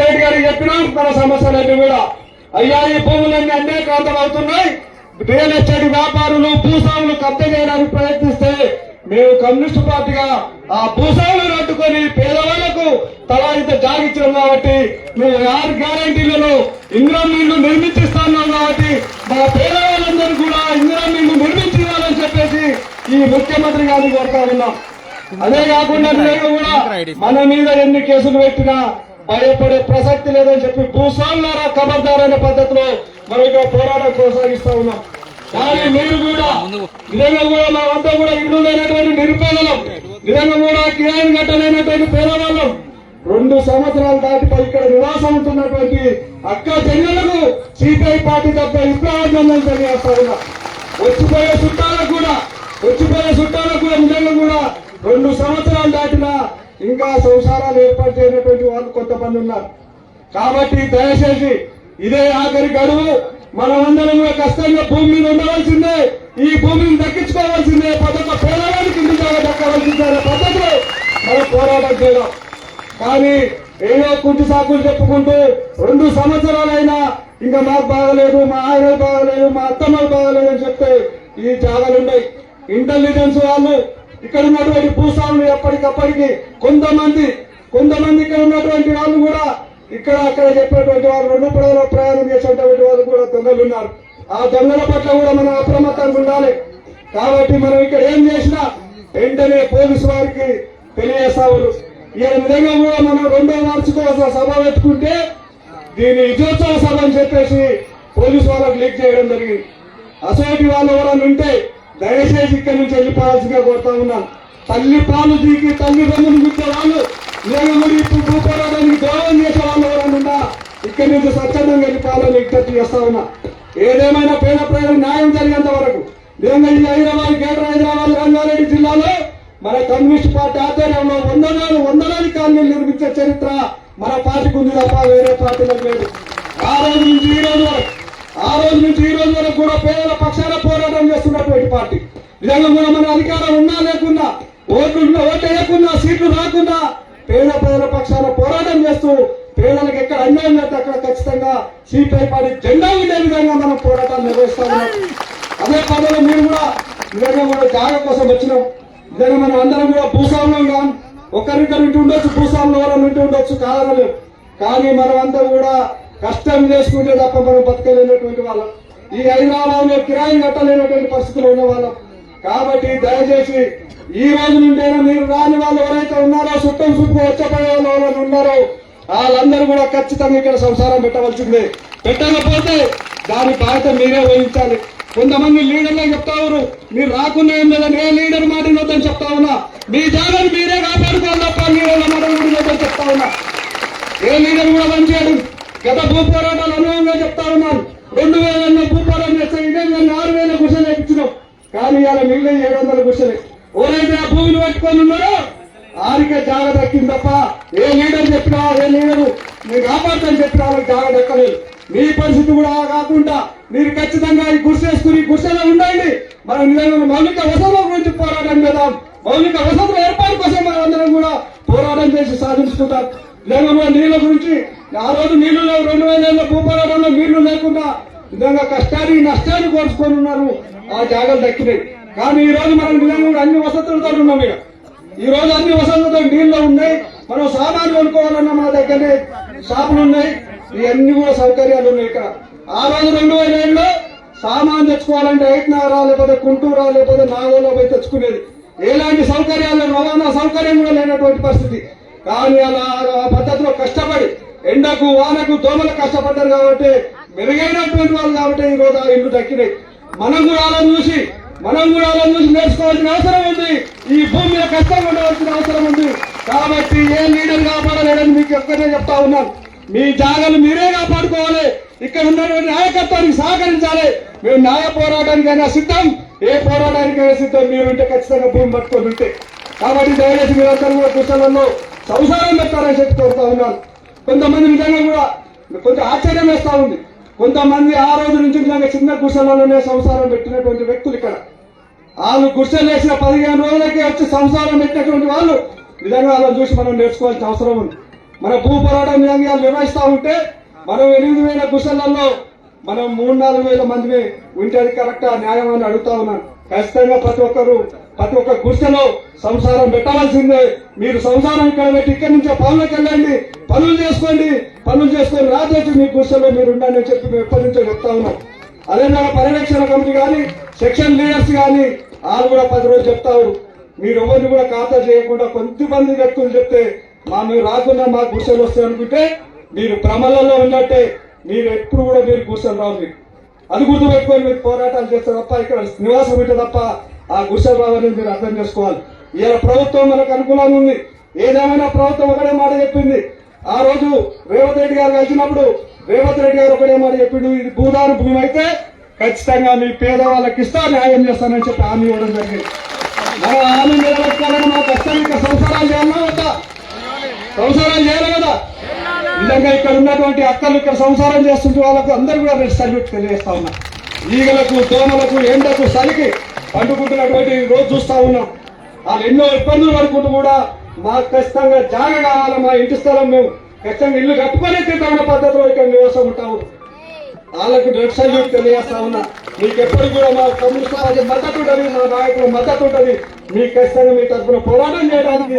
రెడ్డి గారికి చెప్పినాం మన సమస్యలన్నీ కూడా. అయ్యా ఈ భూములన్నీ అన్యాక్రాంతం అవుతున్నాయి. రియల్ ఎస్టేట్ వ్యాపారులు భూస్వాములు కబ్జా చేయడానికి ప్రయత్నిస్తే మేము కమ్యూనిస్ట్ పార్టీగా ఆ భూస్వాములను అడ్డుకొని పేదవాళ్ళకు తలా ఇంత జాగిచ్చాం కాబట్టి మేము ఆరు గ్యారంటీలను ఇందిరా నీళ్ళు నిర్మించిస్తున్నాం కాబట్టి మా పేదవాళ్ళందరూ కూడా ఇందిరా నీళ్ళు నిర్మించి ఇవ్వాలని చెప్పేసి ఈ ముఖ్యమంత్రి గారిని కోరుతా ఉన్నాం. అదే కాకుండా నేను కూడా మన మీద ఎన్ని కేసులు పెట్టినా భయపడే ప్రసక్తి లేదని చెప్పి భూస్వాములారా ఖబర్దార్ అనే పద్ధతిలో మనం ఇక్కడ పోరాటం కొనసాగిస్తా ఉన్నాం. కానీ మీరు కూడా నిజంగా కూడా అంతా కూడా ఇల్లు లేనటువంటి నిరుపేదలం నిజంగా కూడా కిరాయి కట్టలేనటువంటి పేదవాళ్ళం. రెండు సంవత్సరాలు దాటిపై ఇక్కడ నివాసం ఉంటున్నటువంటి అక్క చెల్లెలకు సిపిఐ పార్టీ తప్ప విప్లవాన్ని తెలియజేస్తా ఉన్నా. వచ్చిపోయే చుట్టాలకు కూడా వచ్చిపోయే చుట్టాలకు కూడా నిజంగా కూడా రెండు సంవత్సరాలు దాటినా ఇంకా సంసారాలు ఏర్పాటు చేయనటువంటి వాళ్ళు కొంతమంది ఉన్నారు. కాబట్టి దయచేసి ఇదే ఆఖరి గడువు. మనమందరం కూడా కష్టంగా భూమి మీద ఉండవలసిందే. ఈ భూమిని దక్కించుకోవాల్సిందే. పదొక పేదవాడికి ఇంటి దక్కవలసిందే పద్ధతిలో మనం పోరాటం చేయడం కానీ ఏదో కుంటి సాకులు చెప్పుకుంటూ రెండు సంవత్సరాలైనా ఇంకా మాకు బాగలేదు మా ఆయన బాగలేదు మా అత్తమ్మకు బాగలేదు అని చెప్తే ఈ జాగాలు ఉన్నాయి ఇంటెలిజెన్స్ వాళ్ళు ఇక్కడ ఉన్నటువంటి భూస్వాములు ఎప్పటికప్పటికి కొంతమంది కొంతమంది ఇక్కడ ఉన్నటువంటి వాళ్ళు కూడా ఇక్కడ అక్కడ చెప్పేటువంటి వాళ్ళు రెండు పడవలో ప్రయాణం చేసేటువంటి వాళ్ళు కూడా దొంగలు ఉన్నారు. ఆ దొంగల పట్ల కూడా మనం అప్రమత్తంగా ఉండాలి. కాబట్టి మనం ఇక్కడ ఏం చేసినా వెంటనే పోలీసు వారికి తెలియజేస్తా ఉన్నారు ఈ విధంగా కూడా మనం రెండో వార్షికోత్సవ సభ పెట్టుకుంటే దీన్ని విజయోత్సవ సభ అని చెప్పేసి పోలీసు వాళ్ళకి లీక్ చేయడం జరిగింది. అసోటి వాళ్ళు ఎవరైనా ఉంటే దయచేసి ఇక్కడి నుంచి వెళ్ళిపోవాల్సిందిగా కోరుతా ఉన్నాను తల్లి పాలు దీకి తల్లి రొమ్మును గుచ్చే వాళ్ళు లేకపోతే ఇప్పుడు భూపోరాటానికి దూరం చేసే వాళ్ళు ఎవరన్నా ఇక్కడి నుంచి స్వచ్ఛందంగా వెళ్ళిపోవాలని విజ్ఞప్తి చేస్తా ఉన్నా. ఏదేమైనా పేద ప్రజలకు న్యాయం జరిగేంత వరకు నిజంగా ఈ హైదరాబాద్ గ్రేటర్ హైదరాబాద్ రంగారెడ్డి జిల్లాలో మన కమ్యూనిస్ట్ పార్టీ ఆధ్వర్యంలో వందలాది వందలాది కాలనీలు నిర్మించే చరిత్ర మన పార్టీకి ఉంది తప్ప వేరే పార్టీలకు లేదు. ఆ రోజు నుంచి ఈ రోజు వరకు ఆ రోజు నుంచి ఈ రోజు వరకు కూడా పేదల పక్షాన పోరాటం చేస్తున్నటువంటి పార్టీ. నిజంగా కూడా మన అధికారం ఉన్నా లేకున్నా ఓట్లు ఓట్లు వేయకుండా సీట్లు రాకుండా పేద పేదల పక్షాన పోరాటం చేస్తూ పేదలకు ఎక్కడ అన్యాయం చేస్తే అక్కడ ఖచ్చితంగా సిపిఐ పార్టీ జెండా ఉండే విధంగా మనం పోరాటాలు నిర్వహిస్తాము అదే పదవిలో మీరు కూడా నిజంగా కూడా జాగ కోసం వచ్చినాం. నిజంగా మనం అందరం కూడా భూస్వామ్యం కాం. ఒకరిద్దరు ఇంటి ఉండొచ్చు భూస్వాములు ఎవరైనా ఇంటి ఉండొచ్చు కాదనలేం. కానీ మనం అంతా కూడా కష్టం చేసుకుంటే తప్ప మనం బతకలేనటువంటి వాళ్ళం. ఈ హైదరాబాద్లో కిరాయి కట్టలేనటువంటి పరిస్థితులు ఉన్న వాళ్ళం. కాబట్టి దయచేసి ఈ రోజు నుండైనా మీరు రాని వాళ్ళు ఎవరైతే ఉన్నారో చుట్టం చుట్టూ వచ్చపోయే వాళ్ళు ఎవరైనా ఉన్నారో వాళ్ళందరూ కూడా ఖచ్చితంగా ఇక్కడ సంసారం పెట్టవలసిందే. పెట్టకపోతే దాని బాధ్యత మీరే వహించాలి. కొంతమంది లీడర్లే చెప్తా ఉన్నారు మీరు రాకుండా ఏం లేదని ఏ లీడర్ మాట వద్దని చెప్తా ఉన్నా మీ జాగాను మీరే కాపాడుకోవాలి తప్ప లీడర్ల మాట చెప్తా ఉన్నా. ఏ లీడర్ కూడా పనిచేయడు. గత భూ పోరాటాలు అనుభవంగా చెప్తా ఉన్నాను. రెండు వేల భూ పోరాటం చేస్తే ఇదే మేము ఆరు వేల గుర్సలు వేయించినాం కానీ ఇలా మిగిలిన ఏడు వందల గుర్సలే ఎవరైతే ఆ భూమిని పట్టుకొని ఉన్నారో ఆరికే జాగ దక్కింది తప్ప ఏ లీడర్ చెప్పినా ఏ లీడరు మీరు కాపాడుతని చెప్పినా వాళ్ళకి జాగ దక్కలేదు మీ పరిస్థితి కూడా కాకుండా మీరు ఖచ్చితంగా ఈ గుర్సేసుకుని గుర్సెలో ఉండండి. మనం నిజంగా మౌలిక వసతుల గురించి పోరాటం చేద్దాం. మౌలిక వసతుల ఏర్పాటు కోసం మనం అందరం కూడా పోరాటం చేసి సాధించుకుంటాం. నిజంగా నీళ్ళ గురించి ఆ రోజు నీళ్ళు లేవు రెండు వేల ఏళ్ళ భూపోరాటంలో నీళ్ళు లేకుండా నిజంగా కష్టాన్ని నష్టాన్ని కోరుచుకొని ఉన్నారు. ఆ జాగాలు దక్కినాయి. కానీ ఈ రోజు మనం నిజంగా కూడా అన్ని వసతులతో ఉన్నాం ఇక. ఈ రోజు అన్ని వసతులతో నీళ్ళు ఉన్నాయి. మనం సామాన్లు కొనుక్కోవాలన్నా మన దగ్గరనే షాపులు ఉన్నాయి. ఇవన్నీ కూడా సౌకర్యాలు ఉన్నాయి ఇక్కడ ఆ రోజు రెండు వేల ఏళ్ళలో సామాన్ తెచ్చుకోవాలంటే ఐట్నారా లేకపోతే కుంటూరా లేకపోతే నాగోలో పోయి తెచ్చుకునేది. ఎలాంటి సౌకర్యాలు రవాణా సౌకర్యం కూడా లేనటువంటి పరిస్థితి. కానీ అలా ఆ పద్ధతిలో ఎండకు వానకు దోమలు కష్టపడ్డారు కాబట్టి మెరుగైనటువంటి వాళ్ళు కాబట్టి ఈ రోజు ఆ ఇల్లు దక్కినాయి. మనం కూడా అలా చూసి మనం కూడా అలా చూసి నేర్చుకోవాల్సిన అవసరం ఉంది. ఈ భూమి మీద కష్టంగా ఉండవలసిన అవసరం ఉంది. కాబట్టి ఏ లీడర్ కాపాడలేదని మీకు ఒక్కటే చెప్తా ఉన్నాను. మీ జాగాలు మీరే కాపాడుకోవాలి. ఇక్కడ ఉన్నటువంటి నాయకత్వానికి సహకరించాలి. మేము న్యాయ పోరాటానికైనా సిద్ధం. ఏ పోరాటానికైనా సిద్ధం. మీరు ఉంటే ఖచ్చితంగా భూమి పట్టుకొని ఉంటే. కాబట్టి దయచేసి మీరందరూ కూడా కుశలంలో సంసారం పెట్టాలని చెప్పి కోరుతా ఉన్నాను. కొంతమంది నిజంగా కూడా కొంచెం ఆశ్చర్యం వేస్తూ ఉంది. కొంతమంది ఆ రోజు నుంచి నిజంగా చిన్న గుడిసెలలోనే సంసారం పెట్టినటువంటి వ్యక్తులు ఇక్కడ. వాళ్ళు గుడిసెలు వేసిన పదిహేను రోజులకి వచ్చి సంసారం పెట్టినటువంటి వాళ్ళు నిజంగా వాళ్ళని చూసి మనం నేర్చుకోవాల్సిన అవసరం ఉంది. మన భూ పోరాటం నిజంగా నిర్వహిస్తూ ఉంటే మనం ఎనిమిది వేల గుసలలో మనం మూడు నాలుగు వేల మంది ఉంటే కరెక్టా న్యాయం అని అడుగుతా ఉన్నాను. ఖచ్చితంగా ప్రతి ఒక్కరు ప్రతి ఒక్క గుడిసెలో సంసారం పెట్టవలసిందే. మీరు సంసారం ఇక్కడ పెట్టి ఇక్కడి నుంచే పనులకు వెళ్ళండి. పనులు చేసుకోండి. పనులు చేసుకొని రాజేసి మీ గుడిసెలో మీరు ఉండండి అని చెప్పి మేము ఎప్పటి నుంచో చెప్తా ఉన్నాం. అదే మన పరిరక్షణ కమిటీ కానీ సెక్షన్ లీడర్స్ కానీ వాళ్ళు కూడా పది రోజులు చెప్తారు మీరు ఎవరిని కూడా ఖాతా చేయకుండా కొంతమంది వ్యక్తులు చెప్తే మా మీరు రాకుండా మా గుడిసెలు వస్తాయి అనుకుంటే మీరు భ్రమలలో ఉన్నట్టే మీరు ఎప్పుడు కూడా మీరు గుడిసెలు రావు మీరు అది గుర్తుపెట్టుకొని మీరు పోరాటాలు చేస్తారు తప్ప ఇక్కడ నివాసం ఉంటే తప్ప ఆ గుడిసెలు రావని మీరు అర్థం చేసుకోవాలి. ఇలా ప్రభుత్వం మనకు అనుకూలంగా ఉంది. ఏదేమైనా ప్రభుత్వం ఒకటే మాట చెప్పింది. ఆ రోజు రేవంత్ రెడ్డి గారు కలిసినప్పుడు రేవంత్ రెడ్డి గారు ఒకటే మాట చెప్పిండు. ఇది భూదాన భూమి అయితే ఖచ్చితంగా మీ పేదవాళ్ళకి ఇస్తా న్యాయం చేస్తానని చెప్పి హామీ ఇవ్వడం జరిగింది. మనం హామీ నిలబెట్టుకోవాలని మా కష్టం ఇంకా సంసారాలు చేయాలన్నా వద్దా? సంసారాలు చేయాలి కదా నిజంగా ఇక్కడ ఉన్నటువంటి అక్కలు ఇక్కడ సంసారం చేస్తుంటే వాళ్ళకు అందరూ కూడా రెడ్ సర్టిఫికెట్ తెలియజేస్తా ఉన్నా. ఈగలకు దోమలకు ఎండకు సలికి పండుకుంటున్నటువంటి రోజు చూస్తా ఉన్నాం. వాళ్ళు ఎన్నో ఇబ్బందులు పడుకుంటూ కూడా మాకు ఖచ్చితంగా జాగ కావాలి మా ఇంటి స్థలం మేము ఖచ్చితంగా ఇల్లు కట్టుకొని తింటామన్న పద్ధతిలో ఇక్కడ నివాసం ఉంటాము. వాళ్ళకు రెడ్ సల్యూట్ తెలియజేస్తా ఉన్నా. మీకు ఎప్పుడు కూడా మా కమ్యూనిస్ట్ పార్టీ మద్దతు ఉంటుంది మా నాయకుల మద్దతు ఉంటుంది. మీకు ఖచ్చితంగా మీ తరఫున పోరాటం చేయడానికి